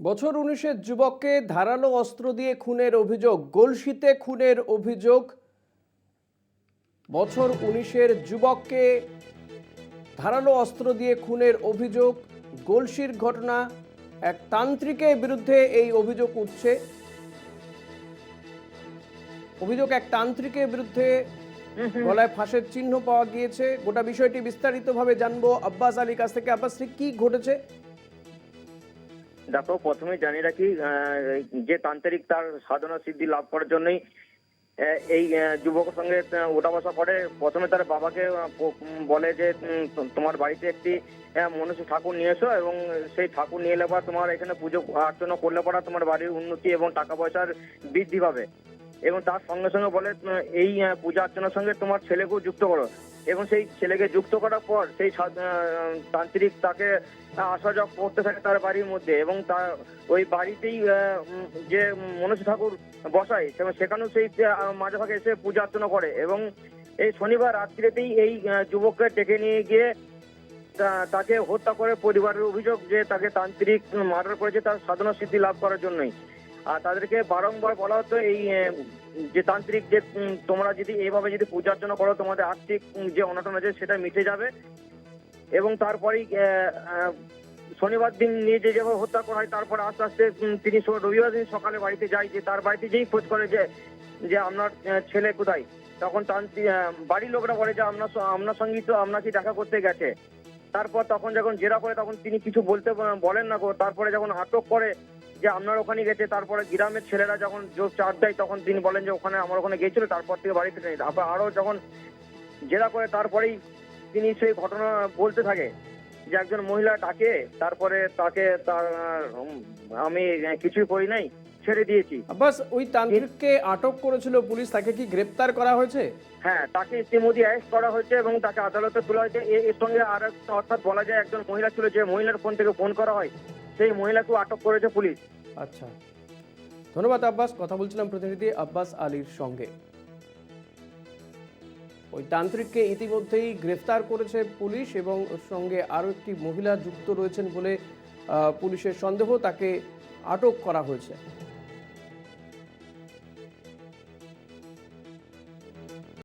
বছর উনিশের যুবককে ধারালো অস্ত্র দিয়ে খুনের অভিযোগ গলসিতে খুনের অভিযোগ। বছর উনিশের যুবককে ধারালো অস্ত্র দিয়ে খুনের অভিযোগ গলসির ঘটনা এক তান্ত্রিকের বিরুদ্ধে এই অভিযোগ উঠছে। অভিযোগ এক তান্ত্রিকের বিরুদ্ধে গলায় ফাঁসের চিহ্ন পাওয়া গিয়েছে। গোটা বিষয়টি বিস্তারিতভাবে জানব। আব্বাস আলীর কাছ থেকে। আব্বাস কি ঘটেছে? দেখো প্রথমে জানিয়ে রাখি যে তান্ত্রিক তার সাধনা সিদ্ধি লাভ করার জন্যই এই যুবকের সঙ্গে ওঠা বসা করে। প্রথমে তার বাবাকে বলে যে তোমার বাড়িতে একটি মনুষ্য ঠাকুর নিয়ে এসো এবং সেই ঠাকুর নিয়ে এলে পর তোমার এখানে পুজো অর্চনা করলে পরে তোমার বাড়ির উন্নতি এবং টাকা পয়সার বৃদ্ধি পাবে। এবং তার সঙ্গে সঙ্গে বলে এই পূজা অর্চনার সঙ্গে তোমার ছেলেকেও যুক্ত করো। এবং সেই ছেলেকে যুক্ত করার পর সেই তান্ত্রিক তাকে আসা যাওয়া করতে থাকে তার বাড়ির মধ্যে এবং তার ওই বাড়িতেই যে মনোজ ঠাকুর বসায় সেখানেও সেই মাঝে ভাগে এসে পূজা অর্চনা করে এবং এই শনিবার রাত্রিতেই এই যুবককে ডেকে নিয়ে গিয়ে তাকে হত্যা করে পরিবারের অভিযোগ যে তাকে তান্ত্রিক মার্ডার করেছে তার সাধনা সিদ্ধি লাভ করার জন্যই। তাদেরকে বারংবার বলা হতো এই যে তান্ত্রিক, যে তোমরা যদি এইভাবে যদি পূজা অর্চনা করো, তোমাদের আর্থিক যে অনটন আছে সেটা মিটে যাবে। এবং তারপরেই শনিবার দিন নিয়ে যে যেভাবে হত্যা করা হয়, তারপরে আস্তে আস্তে তিনি রবিবার দিন সকালে বাড়িতে যায়, যে তার বাড়িতে যেই খোঁজ করে যে যে আপনার ছেলে কোথায়? তখন তান্ত্রিক বাড়ির লোকরা বলে যে, আপনার আপনার সঙ্গেই তো আপনাকে দেখা করতে গেছে। তারপর তখন যখন জেরা করে, তখন তিনি কিছু বলতে, বলেন না তারপরে যখন আটক করে যে আপনার ওখানে গেছে তারপরে গ্রামের ছেলেরা যখন জোর চার দেয় তখন তিনি বলেন যে ওখানে আমার ওখানে গেছিল তারপর থেকে বাড়িতে নেই। তারপর আরও যখন জেরা করে তারপরেই তিনি সেই ঘটনা বলতে থাকে যে একজন মহিলা ডাকে তারপরে তাকে তার আমি কিছুই করি নাই ছেড়ে দিয়েছি। আব্বাস ওই তান্ত্রিককে আটক করেছিল পুলিশ তাকে কি গ্রেপ্তার করা হয়েছে? হ্যাঁ তাকে ইতিমধ্যে অ্যারেস্ট করা হয়েছে এবং তাকে আদালতে তোলা হয়েছে। এর সঙ্গে আর একটা অর্থাৎ বলা যায় একজন মহিলা ছিল যে মহিলার ফোন থেকে ফোন করা হয়। সেই মহিলাকেও আটক করেছে পুলিশ। আচ্ছা। ধন্যবাদ, আব্বাস। কথা বলছিলাম প্রতিনিধি আব্বাস আলীর সঙ্গে। ওই তান্ত্রিককে ইতিমধ্যেই গ্রেফতার করেছে পুলিশ এবং সঙ্গে আরও একটি মহিলা যুক্ত রয়েছেন বলে পুলিশের সন্দেহ তাকে আটক করা হয়েছে।